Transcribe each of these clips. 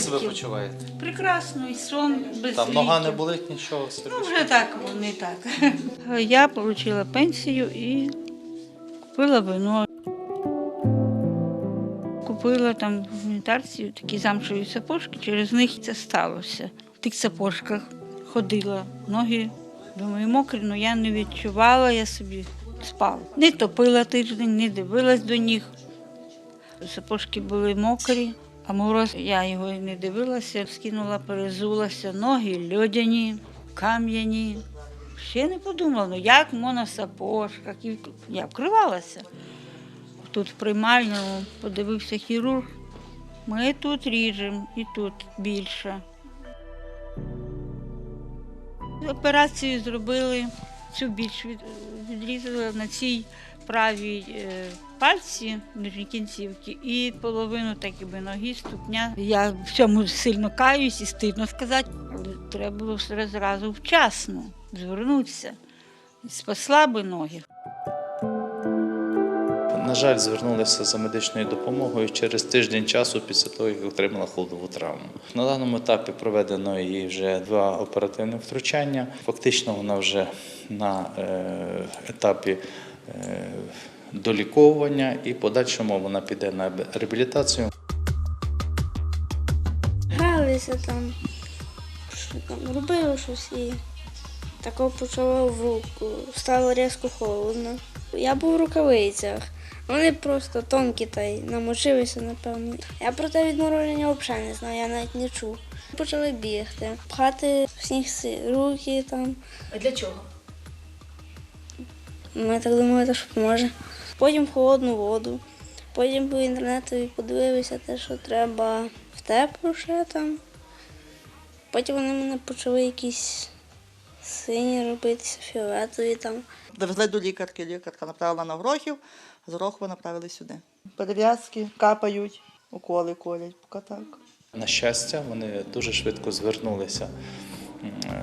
себе почуваєте? Прекрасно, і сон без Там нога не ліків. болить, нічого Ну, вже так, не так. Я отримала пенсію і купила вино. Купила там в гуманітарці такі замшеві сапожки, через них це сталося. В тих сапожках ходила, ноги, думаю, мокрі, але я не відчувала, я собі спала. Не топила тиждень, не дивилась до них. Сапожки були мокрі, а я його не дивилася, скинула, перезулася, ноги льодяні, кам'яні. Ще не подумала, ну як можна в сапожках. Я вкривалася. Тут в приймальному подивився хірург. Ми тут ріжемо і тут більше. Операцію зробили, цю більш від- відрізали на цій правій е, пальці, нижній кінцівки, і половину так якби ноги, ступня. Я в цьому сильно каюсь і стидно сказати, треба було зразу вчасно звернутися. Спасла би ноги. На жаль, звернулися за медичною допомогою через тиждень часу після того, як отримала холодову травму. На даному етапі проведено їй вже два оперативні втручання. Фактично, вона вже на е, етапі е, доліковування і в подальшому вона піде на реабілітацію. Гралися там, що там робили щось і тако почало в руку. Стало різко холодно. Я був в рукавицях. Вони просто тонкі та й намочилися, напевно. Я про те відмороження взагалі не знаю, я навіть не чув. Почали бігти, пхати в сніг руки там. А для чого? Ми так думали, що поможе. Потім холодну воду. Потім по інтернету подивилися те, що треба в теплу ще там. Потім вони мене почали якісь сині робитися, фіолетові там. Довезли до лікарки, лікарка направила на Грохів, з Грохова направили сюди. Перев'язки капають, уколи колять, поки так. На щастя, вони дуже швидко звернулися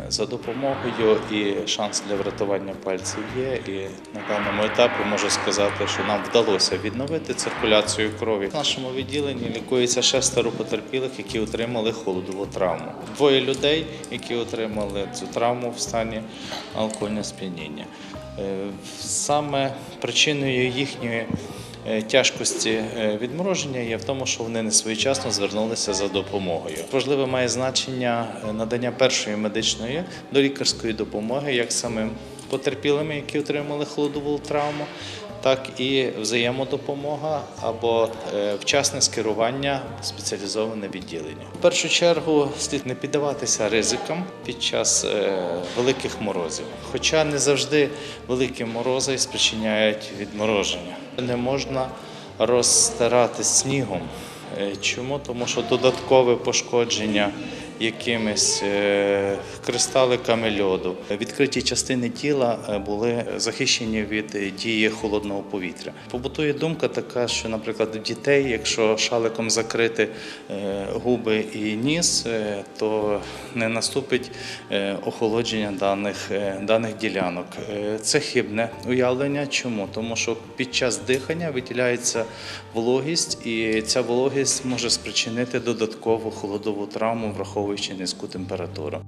за допомогою, і шанс для врятування пальців є. І на даному етапі можу сказати, що нам вдалося відновити циркуляцію крові. В нашому відділенні лікується шестеро потерпілих, які отримали холодову травму. Двоє людей, які отримали цю травму в стані алкогольного сп'яніння. Е, Саме причиною їхньої е, тяжкості е, відмороження є в тому, що вони не своєчасно звернулися за допомогою. Важливе має значення надання першої медичної долікарської допомоги, як самим потерпілими, які отримали холодову травму, так і взаємодопомога або е, вчасне скерування спеціалізоване відділення. В першу чергу слід не піддаватися ризикам під час е, великих морозів. Хоча не завжди великі морози спричиняють відмороження. Не можна розтирати снігом. Е, Чому? Тому що додаткове пошкодження якимись е, кристаликами льоду. Відкриті частини тіла е, були захищені від е, дії холодного повітря. Побутує думка така, що, наприклад, у дітей, якщо шаликом закрити губи і ніс, то не наступить охолодження даних, даних ділянок. Це хибне уявлення. Чому? Тому що під час дихання виділяється вологість, і ця вологість може спричинити додаткову холодову травму, враховуючи nou și născut împăratură.